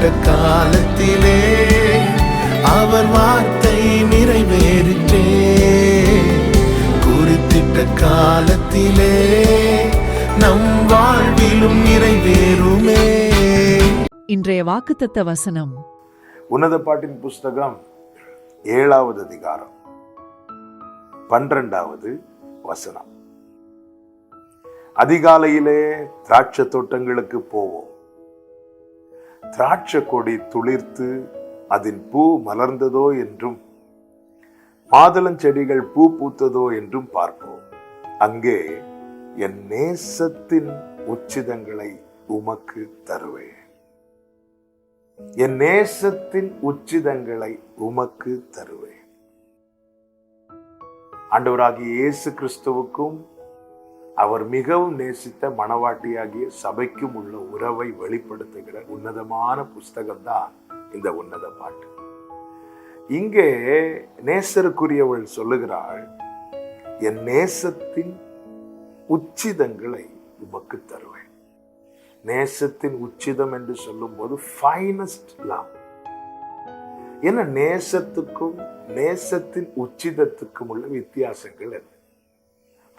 குறித்திட்ட காலத்திலே அவர் வார்த்தை நிறைவேறிற்றே. குறித்திட்ட காலத்திலே நம் வாழ்விலும் நிறைவேறுமே. இன்றைய வாக்குத்தத்த வசனம். உன்னத பாட்டின் புஸ்தகம் ஏழாவது அதிகாரம் பன்னிரண்டாவது வசனம். அதிகாலையிலே திராட்சை தோட்டங்களுக்கு போவோம். திராட்சை கொடி துளிர்த்து அதன் பூ மலர்ந்ததோ என்றும் மாதுளஞ்செடிகள் பூ பூத்ததோ என்றும் பார்ப்போம். அங்கே என் நேசத்தின் உச்சிதங்களை உமக்கு தருவேன். என் நேசத்தின் உச்சிதங்களை உமக்கு தருவேன். ஆண்டவராகிய இயேசு கிறிஸ்துவுக்கும் அவர் மிகவும் நேசித்த மணவாட்டியாகிய சபைக்கும் உள்ள உறவை வெளிப்படுத்துகிற உன்னதமான புஸ்தகம் தான் இந்த உன்னத பாட்டு. இங்கே நேசருக்குரியவள் சொல்லுகிறாள் என் நேசத்தின் உச்சிதங்களை உமக்கு தருவேன். நேசத்தின் உச்சிதம் என்று சொல்லும்போது ஃபைனஸ்ட் லவ் என்ன நேசத்துக்கும் நேசத்தின் உச்சிதத்துக்கும் உள்ள வித்தியாசங்கள் என்ன?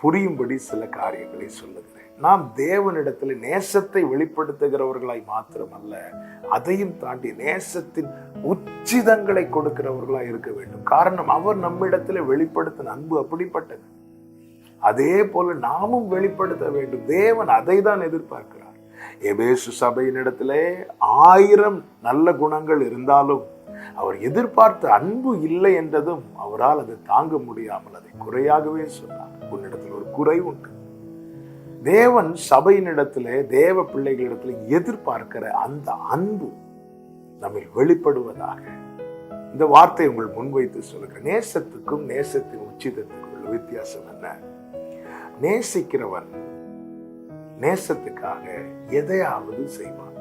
புரியும்படி சில காரியங்களை சொல்லுகிறேன். நாம் தேவனிடத்தில் நேசத்தை வெளிப்படுத்துகிறவர்களாய் மாத்திரமல்ல அதையும் தாண்டி நேசத்தின் உச்சிதங்களை கொடுக்கிறவர்களாய் இருக்க வேண்டும். காரணம் அவர் நம்மிடத்தில் வெளிப்படுத்தின அன்பு அப்படிப்பட்டது. அதே போல நாமும் வெளிப்படுத்த வேண்டும். தேவன் அதை தான் எதிர்பார்க்கிறார். எபேசு சபையினிடத்திலே ஆயிரம் நல்ல குணங்கள் இருந்தாலும் அவர் எதிர்பார்த்த அன்பு இல்லை என்றதும் அவரால் அதை தாங்க முடியாமல் அதை குறையாகவே சொன்னார். உன்னிடத்தில் ஒரு குறை உண்டு. தேவன் சபையினிடத்திலே தேவ பிள்ளைகளிடத்தில் எதிர்பார்க்கிற அந்த அன்பு நம்மில் வெளிப்படுவதாக இந்த வார்த்தை உங்கள் முன்வைத்து சொல்லுகிறேன். நேசத்துக்கும் நேசத்தின் உச்சிதத்துக்கும் உள்ள வித்தியாசம் என்ன? நேசிக்கிறவன் நேசத்துக்காக எதையாவது செய்வான்.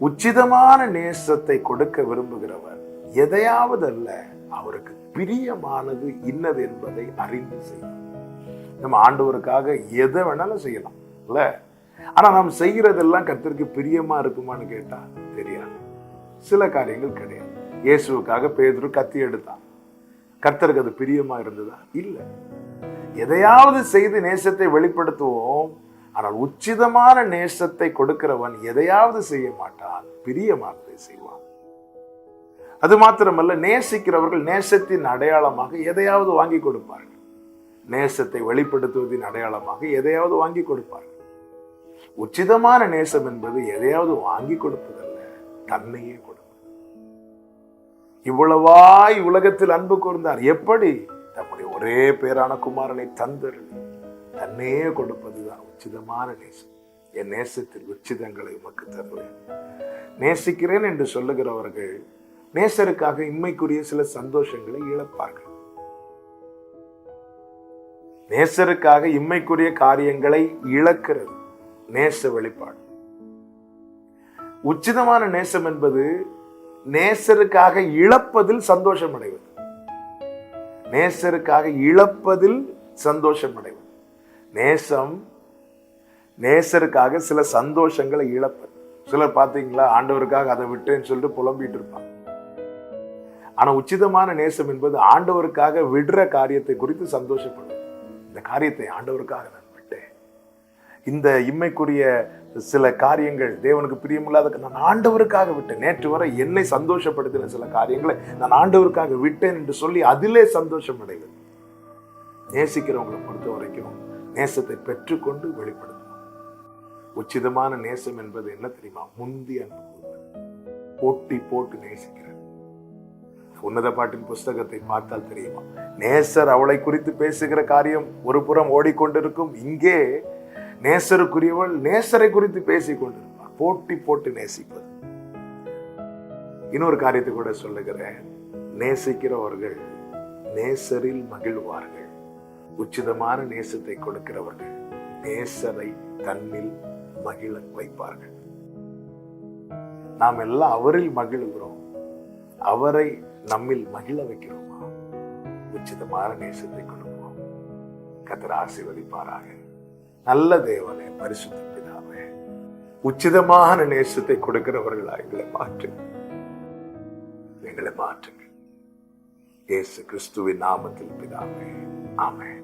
உச்சிதமான நேசத்தை கொடுக்க விரும்புகிறவர் எதையாவது அல்ல அவருக்கு பிரியமானது இன்னது என்பதை அறிந்து செய்யும். நம்ம ஆண்டவருக்காக எதை வேணாலும் செய்யலாம் இல்ல? ஆனா நாம் செய்யறதெல்லாம் கர்த்தருக்கு பிரியமா இருக்குமான்னு கேட்டா தெரியாது. சில காரியங்கள் கிடையாது. இயேசுவுக்காக பேதுரு கத்தி எடுத்தான். கர்த்தருக்கு அது பிரியமா இருந்ததா? இல்ல. எதையாவது செய்து நேசத்தை வெளிப்படுத்துவோம் ஆனால் உச்சிதமான நேசத்தை கொடுக்கிறவன் எதையாவது செய்ய மாட்டான் பிரியமானதை செய்வான். அது மாத்திரமல்ல நேசிக்கிறவர்கள் நேசத்தின் அடையாளமாக எதையாவது வாங்கி கொடுப்பார்கள். நேசத்தை வெளிப்படுத்துவதின் அடையாளமாக எதையாவது வாங்கி கொடுப்பார்கள். உச்சிதமான நேசம் என்பது எதையாவது வாங்கி கொடுப்பதல்ல தன்னையே கொடுப்பது. இவ்வளவாய் உலகத்தில் அன்பு கூர்ந்தார். எப்படி? தம்முடைய ஒரே பேரான குமாரனை தந்தருளி. தன்னையே கொடுப்பதுதான் உச்சிதமான நேசம். என் நேசத்தில் உச்சிதங்களை உமக்கு தருவேன். நேசிக்கிறேன் என்று சொல்லுகிறவர்கள் நேசருக்காக இம்மைக்குரிய சில சந்தோஷங்களை இழப்பார்கள். நேசருக்காக இம்மைக்குரிய காரியங்களை இழக்கிறது நேச வெளிப்பாடு. உச்சிதமான நேசம் என்பது நேசருக்காக இழப்பதில் சந்தோஷம் அடைவது நேசருக்காக இழப்பதில் சந்தோஷம் அடைவது நேசம் நேசருக்காக சில சந்தோஷங்களை இழப்பது. சிலர் பார்த்தீங்களா ஆண்டவருக்காக அதை விட்டேன்னு சொல்லிட்டு புலம்பிட்டு இருப்பாங்க. ஆனால் உச்சிதமான நேசம் என்பது ஆண்டவருக்காக விடுற காரியத்தை குறித்து சந்தோஷப்படும் இந்த காரியத்தை ஆண்டவருக்காக நான் விட்டேன். இந்த இம்மைக்குரிய சில காரியங்கள் தேவனுக்கு பிரியமில்லாத நான் ஆண்டவருக்காக விட்டேன். நேற்று வரை என்னை சந்தோஷப்படுத்தின சில காரியங்களை நான் ஆண்டவருக்காக விட்டேன் என்று சொல்லி அதிலே சந்தோஷம் அடைவது. நேசிக்கிறவங்களை பொறுத்த வரைக்கும் நேசத்தை பெற்றுக்கொண்டு வெளிப்படுத்தணும். உச்சிதமான நேசம் என்பது என்ன தெரியுமா? முந்தி அன்பு போட்டி போட்டு நேசிக்கிறது. உன்னத பாட்டின் புஸ்தகத்தை பார்த்தால் தெரியுமா? நேசர் அவளை குறித்து பேசுகிற காரியம் ஒரு புறம் ஓடிக்கொண்டிருக்கும். இங்கே நேசருக்குரியவள் நேசரை குறித்து பேசிக் கொண்டிருப்பார் போட்டி போட்டு நேசிப்பது. இன்னொரு காரியத்தை கூட சொல்லுகிறேன். நேசிக்கிறவர்கள் நேசரில் மகிழ்வார்கள். உச்சிதமான நேசத்தை கொடுக்கிறவர்கள் நேசரை தன்னில் மகிழ வைப்பார்கள். நாம் எல்லாம் அவரில் மகிழ்கிறோம். அவரை நம்மில் மகிழ வைக்கிறோமா? உச்சிதமான நேசத்தை கொடுப்போம். கத்தர் ஆசீர்வதிப்பாராக. நல்ல தேவனே பரிசுத்த பிதாவே உச்சிதமான நேசத்தை கொடுக்கிறவர்களா எங்களை மாற்றுங்க எங்களை மாற்றுங்கள். இயேசு கிறிஸ்துவின் நாமத்தில் பிதாவே. ஆமென்